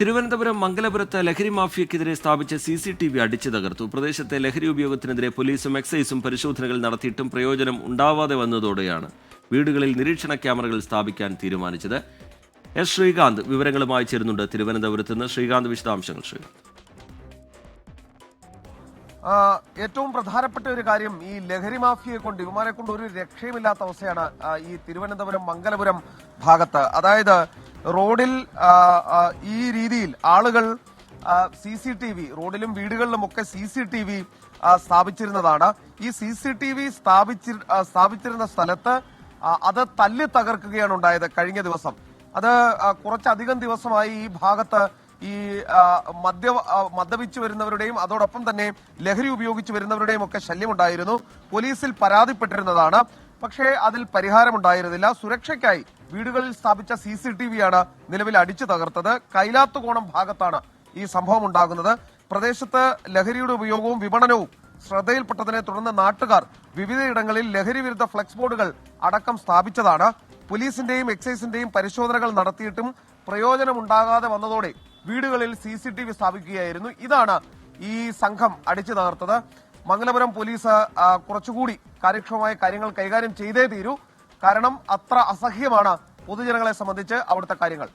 തിരുവനന്തപുരം മംഗലപുരത്ത് ലഹരി മാഫിയക്കെതിരെ സ്ഥാപിച്ച C C T V അടിച്ചു തകർത്തു പ്രദേശത്തെ ലഹരി ഉപയോഗത്തിനെതിരെ പോലീസും എക്സൈസും പരിശോധനകൾ നടത്തിയിട്ടും പ്രയോജനം ഉണ്ടാവാതെ വന്നതോടെയാണ് വീടുകളിൽ നിരീക്ഷണ ക്യാമറകൾ സ്ഥാപിക്കാൻ തീരുമാനിച്ചത്. എസ് ശ്രീകാന്ത് വിവരങ്ങളുമായി ചേരുന്നുണ്ട് തിരുവനന്തപുരത്ത് നിന്ന്. ശ്രീകാന്ത് വിശദാംശങ്ങൾ ശ്രീകാന്ത്. ഏറ്റവും പ്രധാനപ്പെട്ട ഒരു കാര്യം ഈ ലഹരി മാഫിയെ കൊണ്ട് ഇവമാരെ കൊണ്ട് ഒരു രക്ഷയുമില്ലാത്ത അവസ്ഥയാണ് ഈ തിരുവനന്തപുരം മംഗലപുരം ഭാഗത്ത്. അതായത് റോഡിൽ ഈ രീതിയിൽ ആളുകൾ സി സി ടി വി റോഡിലും വീടുകളിലും ഒക്കെ സി സി ടി വി സ്ഥാപിച്ചിരുന്നതാണ്. ഈ സി സി ടി വി സ്ഥാപിച്ചി സ്ഥാപിച്ചിരുന്ന സ്ഥലത്ത് അത് തല്ലി തകർക്കുകയാണ് ഉണ്ടായത് കഴിഞ്ഞ ദിവസം. അത് കുറച്ചധികം ദിവസമായി ഈ ഭാഗത്ത് ഈ മദ്യ മദ്യപിച്ചു വരുന്നവരുടെയും അതോടൊപ്പം തന്നെ ലഹരി ഉപയോഗിച്ചു വരുന്നവരുടെയും ഒക്കെ ശല്യമുണ്ടായിരുന്നു. പോലീസിൽ പരാതിപ്പെട്ടിരുന്നതാണ്. പക്ഷേ അതിൽ പരിഹാരമുണ്ടായിരുന്നില്ല. സുരക്ഷയ്ക്കായി വീടുകളിൽ സ്ഥാപിച്ച സി സി ടി വിയാണ് നിലവിൽ അടിച്ചു തകർത്തത്. കൈലാത്തുകോണം ഭാഗത്താണ് ഈ സംഭവം ഉണ്ടാകുന്നത്. പ്രദേശത്ത് ലഹരിയുടെ ഉപയോഗവും വിപണനവും ശ്രദ്ധയിൽപ്പെട്ടതിനെ തുടർന്ന് നാട്ടുകാർ വിവിധയിടങ്ങളിൽ ലഹരി വിരുദ്ധ ഫ്ലക്സ് ബോർഡുകൾ അടക്കം സ്ഥാപിച്ചതാണ്. പോലീസിന്റെയും എക്സൈസിന്റെയും പരിശോധനകൾ നടത്തിയിട്ടും പ്രയോജനമുണ്ടാകാതെ വന്നതോടെ വീടുകളിൽ സി സി ടി വി സ്ഥാപിക്കുകയായിരുന്നു. ഇതാണ് ഈ സംഘം അടിച്ചു തകർത്തത്. മംഗലപുരം പോലീസ് കുറച്ചുകൂടി കാര്യക്ഷമമായ കാര്യങ്ങൾ കൈകാര്യം ചെയ്തേ തീരൂ. കാരണം അത്ര അസഹ്യമാണ് പൊതുജനങ്ങളെ സംബന്ധിച്ച് അവിടുത്തെ കാര്യങ്ങൾ.